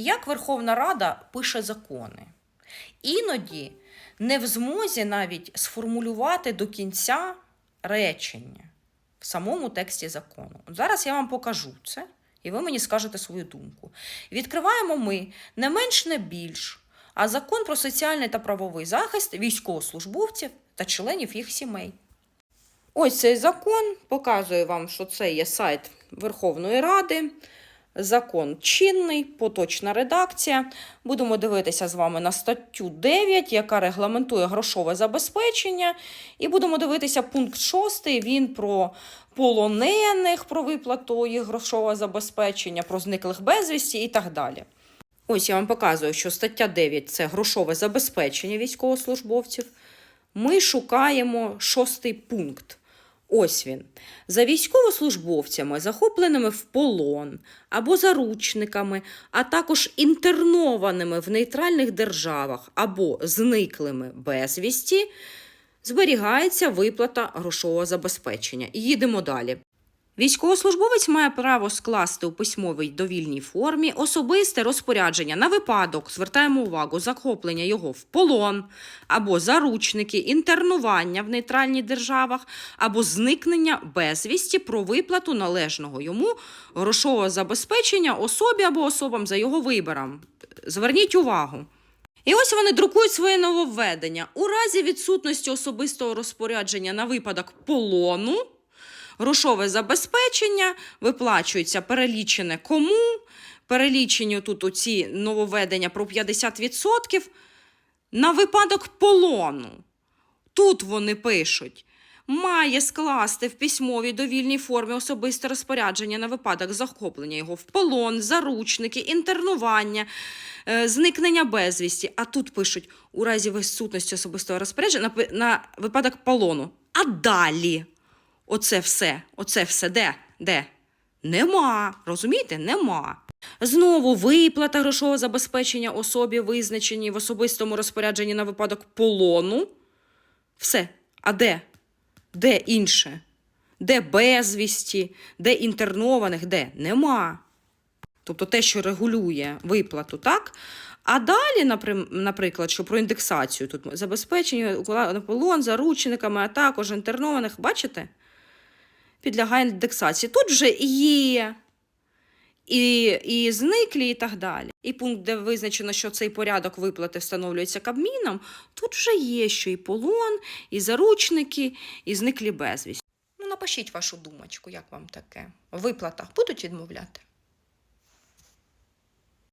як Верховна Рада пише закони. Іноді не в змозі навіть сформулювати до кінця речення в самому тексті закону. Зараз я вам покажу це, і ви мені скажете свою думку. Відкриваємо ми не менш не більш, а закон про соціальний та правовий захист військовослужбовців та членів їх сімей. Ось цей закон показує вам, що це є сайт Верховної Ради. Закон чинний, поточна редакція. Будемо дивитися з вами на статтю 9, яка регламентує грошове забезпечення. І будемо дивитися пункт 6, він про полонених, про виплату їх грошового забезпечення, про зниклих безвісті і так далі. Ось я вам показую, що стаття 9 це грошове забезпечення військовослужбовців. Ми шукаємо шостий пункт. Ось він. За військовослужбовцями, захопленими в полон або заручниками, а також інтернованими в нейтральних державах або зниклими безвісті, зберігається виплата грошового забезпечення. Їдемо далі. Військовослужбовець має право скласти у письмовій довільній формі особисте розпорядження на випадок, звертаємо увагу, захоплення його в полон, або заручники, інтернування в нейтральних державах, або зникнення безвісті про виплату належного йому грошового забезпечення особі або особам за його вибором. Зверніть увагу. І ось вони друкують своє нововведення. У разі відсутності особистого розпорядження на випадок полону грошове забезпечення виплачується перелічене кому, перелічені тут оці нововведення про 50% на випадок полону. Тут вони пишуть. Має скласти в письмовій довільній формі особисте розпорядження на випадок захоплення його в полон, заручники, інтернування, е, зникнення безвісті. А тут пишуть у разі відсутності особистого розпорядження на, на випадок полону. А далі оце все, оце все де? Де? Нема. Розумієте? Нема. Знову виплата грошового забезпечення особі, визначеній в особистому розпорядженні на випадок полону. Все. А де? Де інше? Де безвісті, де інтернованих, де? Нема. Тобто те, що регулює виплату, так? А далі, наприклад, що про індексацію тут забезпечення полон заручниками, а також інтернованих, бачите? Підлягає індексації. Тут вже є і, і зниклі, і так далі. І пункт, де визначено, що цей порядок виплати встановлюється Кабміном, тут вже є, що і полон, і заручники, і зниклі безвість. Ну, напишіть вашу думочку, як вам таке. В виплатах будуть відмовляти?